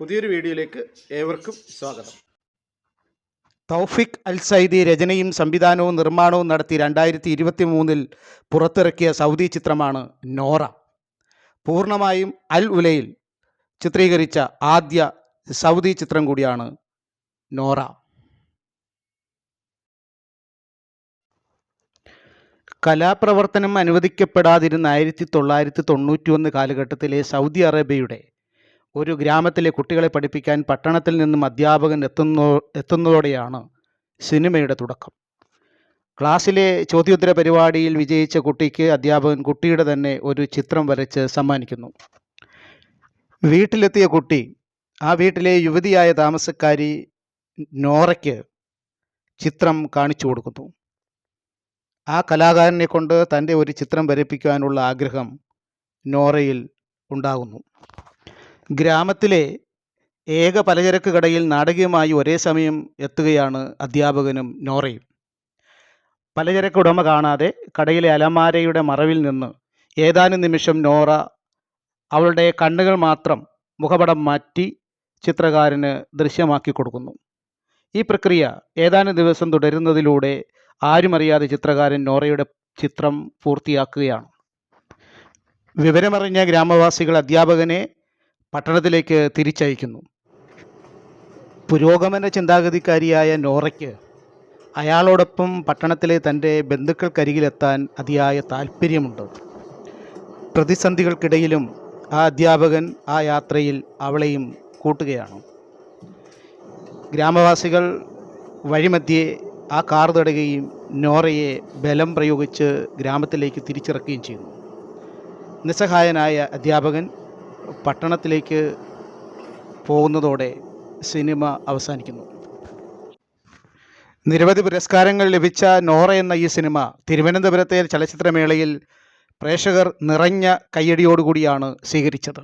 പുതിയൊരു വീഡിയോയിലേക്ക് ഏവർക്കും സ്വാഗതം. തൗഫിക് അൽ സൈദി രചനയും സംവിധാനവും നിർമ്മാണവും നടത്തി രണ്ടായിരത്തി ഇരുപത്തി മൂന്നിൽ പുറത്തിറക്കിയ സൗദി ചിത്രമാണ് നോറ. പൂർണമായും അൽ ഉലയിൽ ചിത്രീകരിച്ച ആദ്യ സൗദി ചിത്രം കൂടിയാണ് നോറ. കലാപ്രവർത്തനം അനുവദിക്കപ്പെടാതിരുന്ന ആയിരത്തി തൊള്ളായിരത്തി തൊണ്ണൂറ്റി ഒന്ന് കാലഘട്ടത്തിലെ സൗദി അറേബ്യയുടെ ഒരു ഗ്രാമത്തിലെ കുട്ടികളെ പഠിപ്പിക്കാൻ പട്ടണത്തിൽ നിന്നും അധ്യാപകൻ എത്തുന്നോ എത്തുന്നതോടെയാണ് സിനിമയുടെ തുടക്കം. ക്ലാസ്സിലെ ചോദ്യോത്തര പരിപാടിയിൽ വിജയിച്ച കുട്ടിക്ക് അധ്യാപകൻ കുട്ടിയുടെ തന്നെ ഒരു ചിത്രം വരച്ച് സമ്മാനിക്കുന്നു. വീട്ടിലെത്തിയ കുട്ടി ആ വീട്ടിലെ യുവതിയായ താമസക്കാരി നോറയ്ക്ക് ചിത്രം കാണിച്ചു കൊടുക്കുന്നു. ആ കലാകാരനെ കൊണ്ട് തന്റെ ഒരു ചിത്രം വരപ്പിക്കുവാനുള്ള ആഗ്രഹം നോറയിൽ ഉണ്ടാകുന്നു. ഗ്രാമത്തിലെ ഏക പലചരക്ക് കടയിൽ നാടകീയമായി ഒരേ സമയം എത്തുകയാണ് അധ്യാപകനും നോറയും. പലചരക്ക് ഉടമ കാണാതെ കടയിലെ അലമാരയുടെ മറവിൽ നിന്ന് ഏതാനും നിമിഷം നോറ അവളുടെ കണ്ണുകൾ മാത്രം മുഖപടം മാറ്റി ചിത്രകാരന് ദൃശ്യമാക്കി കൊടുക്കുന്നു. ഈ പ്രക്രിയ ഏതാനും ദിവസം തുടരുന്നതിലൂടെ ആരുമറിയാതെ ചിത്രകാരൻ നോറയുടെ ചിത്രം പൂർത്തിയാക്കുകയാണ്. വിവരമറിഞ്ഞ ഗ്രാമവാസികൾ അധ്യാപകനെ പട്ടണത്തിലേക്ക് തിരിച്ചയക്കുന്നു. പുരോഗമന ചിന്താഗതിക്കാരിയായ നോറയ്ക്ക് അയാളോടൊപ്പം പട്ടണത്തിലെ തന്റെ ബന്ധുക്കൾക്കരികിലെത്താൻ അതിയായ താല്പര്യമുണ്ട് പ്രതിസന്ധികൾക്കിടയിലും ആ അധ്യാപകൻ ആ യാത്രയിൽ അവളെയും കൂട്ടുകയാണ്. ഗ്രാമവാസികൾ വഴിമധ്യേ ആ കാർ തടയുകയും നോറയെ ബലം പ്രയോഗിച്ച് ഗ്രാമത്തിലേക്ക് തിരിച്ചിറക്കുകയും ചെയ്യുന്നു. നിസ്സഹായനായ അധ്യാപകൻ പട്ടണത്തിലേക്ക് പോകുന്നതോടെ സിനിമ അവസാനിക്കുന്നു. നിരവധി പുരസ്കാരങ്ങൾ ലഭിച്ച നോറ എന്ന ഈ സിനിമ തിരുവനന്തപുരത്തെ ചലച്ചിത്രമേളയിൽ പ്രേക്ഷകർ നിറഞ്ഞ കയ്യടിയോടുകൂടിയാണ് സ്വീകരിച്ചത്.